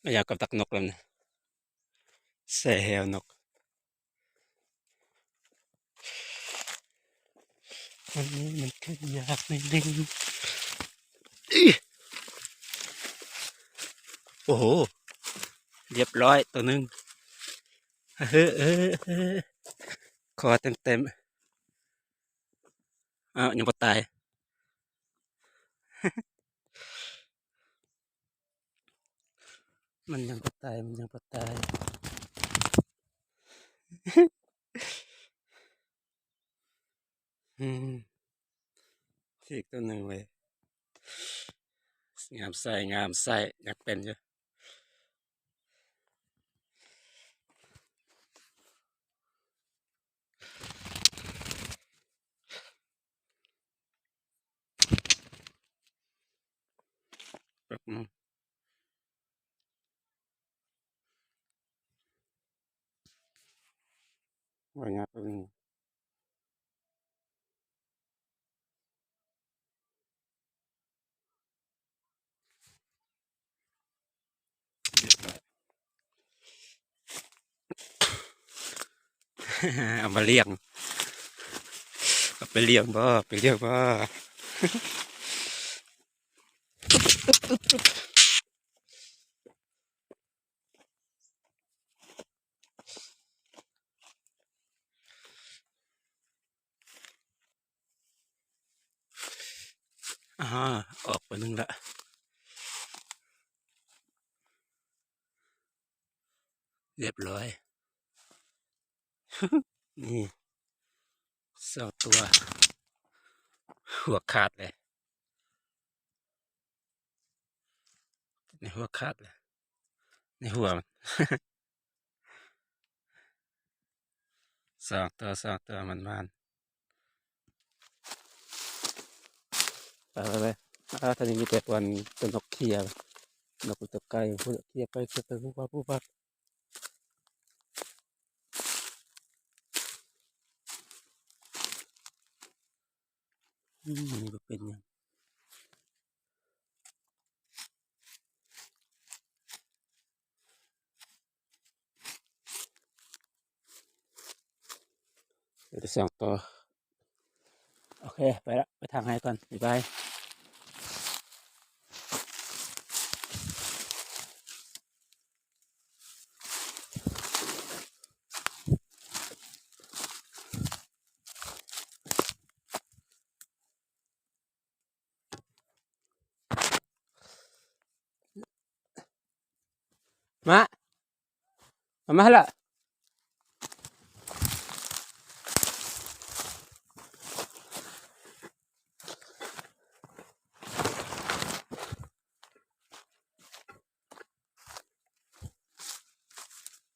ไม่อยากกับตักนกแล้วนะแซ่แหวนกวันนี้มันก็อยากไม่ดึงอิ๊ะโอ้โห เรียบร้อยตัวหนึ่งเฮ้อเออเออคอเต็มเต็มๆอ้าวยังปตาย มันยังปตาย มันยังปตาย อืมอีกตัวหนึ่งเว้ยงามไส้งามไส้อยากเป็นอยู่แป๊บนึง ว่างานแป๊บนึงเรียบร้อยเอามาเลี้ยงเอาไปเลี้ยงบ่ไปเลี้ยงบ่ อ่าออกไปหนึ่งละเรียบร้อย นี่สองตัว หัวขาดเลยในหัวขาดเลยในหัวมันสองตัวสองตัวมันมัน ไปไปไปอ่าท่านีแต่วันตัวนกเขียวนกตัวไก่ผู้เขียไปเขียไปผู้ว่าผู้ว่านี่ก็เป็นยังเดี๋ยวจะสองตัวโอเค ไปละ ไปทางไหนก่อนบ๊ายบาย มามามาละ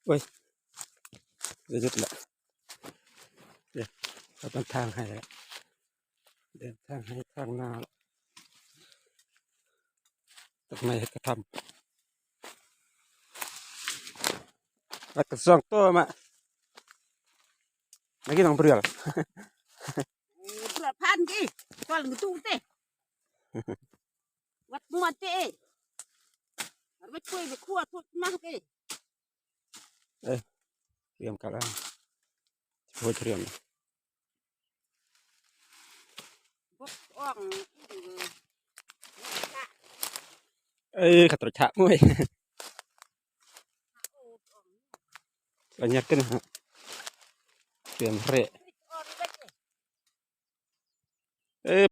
โอ้ยเดี๋ยวหยุดละเดี๋ยวเราต้องทางให้แล้วเดินทางให้ทางหน้าละตรงไหนก็ทำ แล้วก็สองตัวมาไม่กินน้องเปลือกเพื่อพันจีตัวหลังตู้เต้วัดมัวเต้เอาไปช่วยไปคั่วทุกมากเต้เตรียมกันแล้วช่วยเตรียมพวกอ่องเอ้ยขัดตัวฉะมวย แล้วยั